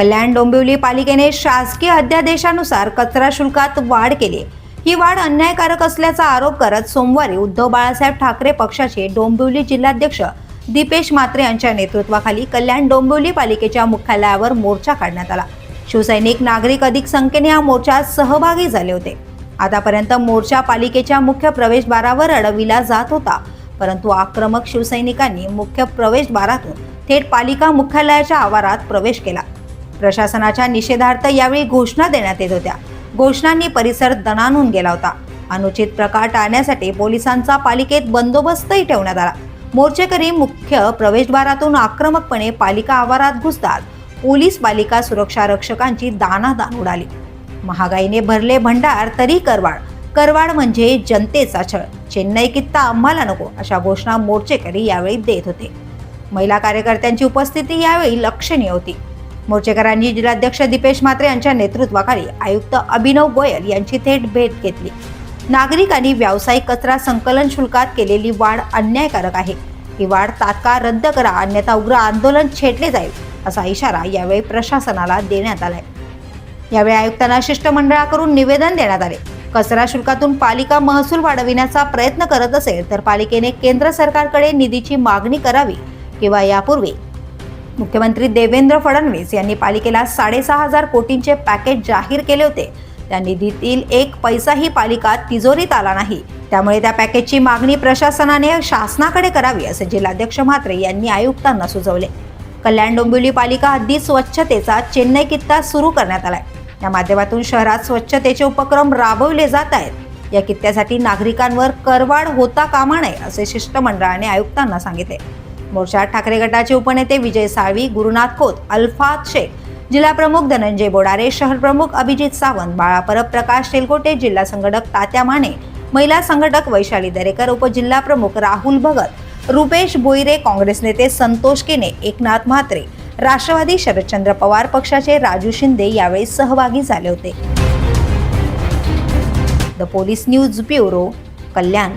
कल्याण डोंबिवली पालिकेने शासकीय अध्यादेशानुसार कचरा शुल्कात वाढ केली. ही वाढ अन्यायकारक असल्याचा आरोप करत सोमवारी उद्धव बाळासाहेब ठाकरे पक्षाचे डोंबिवली जिल्हाध्यक्ष दीपेश मात्रे यांच्या नेतृत्वाखाली कल्याण डोंबिवली पालिकेच्या मुख्यालयावर मोर्चा काढण्यात आला. शिवसैनिक नागरिक अधिक संख्येने या मोर्चात सहभागी झाले होते. आतापर्यंत मोर्चा पालिकेच्या मुख्य प्रवेशद्वारावर अडविला जात होता. परंतु आक्रमक शिवसैनिकांनी मुख्य प्रवेशद्वारातून थेट पालिका मुख्यालयाच्या आवारात प्रवेश केला. प्रशासनाच्या निषेधार्थ यावेळी घोषणा देण्यात येत होत्या. घोषणांनी परिसर दणानून गेला होता. अनुचित प्रकार टाळण्यासाठी पोलिसांचा पालिकेत बंदोबस्तही ठेवण्यात आला. मोर्चेकरी मुख्य प्रवेशद्वारातून आक्रमकपणे पालिका आवारात घुसतात. पोलीस पालिका सुरक्षा रक्षकांची दानादान उडाली. महागाईने भरले भंडार तरी करवाड करवाड म्हणजे जनतेचा छळ. चेन्नई कित्ता आम्हाला नको अशा घोषणा मोर्चेकरी यावेळी देत होते. महिला कार्यकर्त्यांची उपस्थिती यावेळी लक्षणीय होती. मोर्चेकरांनी जिल्हाध्यक्ष दीपेश म्हात्रे यांच्या नेतृत्वाखाली आयुक्त अभिनव गोयल यांची थेट भेट घेतली. नागरिक आणि व्यावसायिक कचरा संकलन शुल्कात केलेली वाढ अन्यायकारक आहे. ही वाढ तात्काळ रद्द करा अन्यथा उग्र आंदोलन छेडले जाईल असा इशारा यावेळी प्रशासनाला देण्यात आलाय. यावेळी आयुक्तांना शिष्टमंडळाकडून निवेदन देण्यात आले. कचरा शुल्कातून पालिका महसूल वाढविण्याचा प्रयत्न करत असेल तर पालिकेने केंद्र सरकारकडे निधीची मागणी करावी किंवा यापूर्वी मुख्यमंत्री देवेंद्र फडणवीस यांनी पालिकेला साडेसहा हजार कोटींचे पॅकेज जाहीर केले होते. त्या निधीतील एक पैसाही पालिका तिजोरीत आला नाही. त्यामुळे त्या पॅकेजची मागणी प्रशासनाने शासनाकडे करावी असे जिल्हाध्यक्ष म्हात्रे यांनी आयुक्तांना सुचवले. कल्याण डोंबिवली पालिका हद्दीत स्वच्छतेचा चेन्नई कित्ता सुरू करण्यात आलाय. या माध्यमातून शहरात स्वच्छतेचे उपक्रम राबवले जात आहेत. या कित्त्यासाठी नागरिकांवर करवाढ होता कामा नये असे शिष्टमंडळाने आयुक्तांना सांगितले. मोर्चात ठाकरे गटाचे उपनेते विजय साळवी गुरुनाथ खोत अल्फात शेख जिल्हाप्रमुख धनंजय बोडारे शहर प्रमुख अभिजित सावंत बाळा परब प्रकाश तेलकोटे जिल्हा संघटक तात्या माने महिला संघटक वैशाली दरेकर उपजिल्हा प्रमुख राहुल भगत रुपेश बोईरे काँग्रेस नेते संतोष केने एकनाथ म्हात्रे राष्ट्रवादी शरदचंद्र पवार पक्षाचे राजू शिंदे यावेळी सहभागी झाले होते. The police news bureau Kalyan.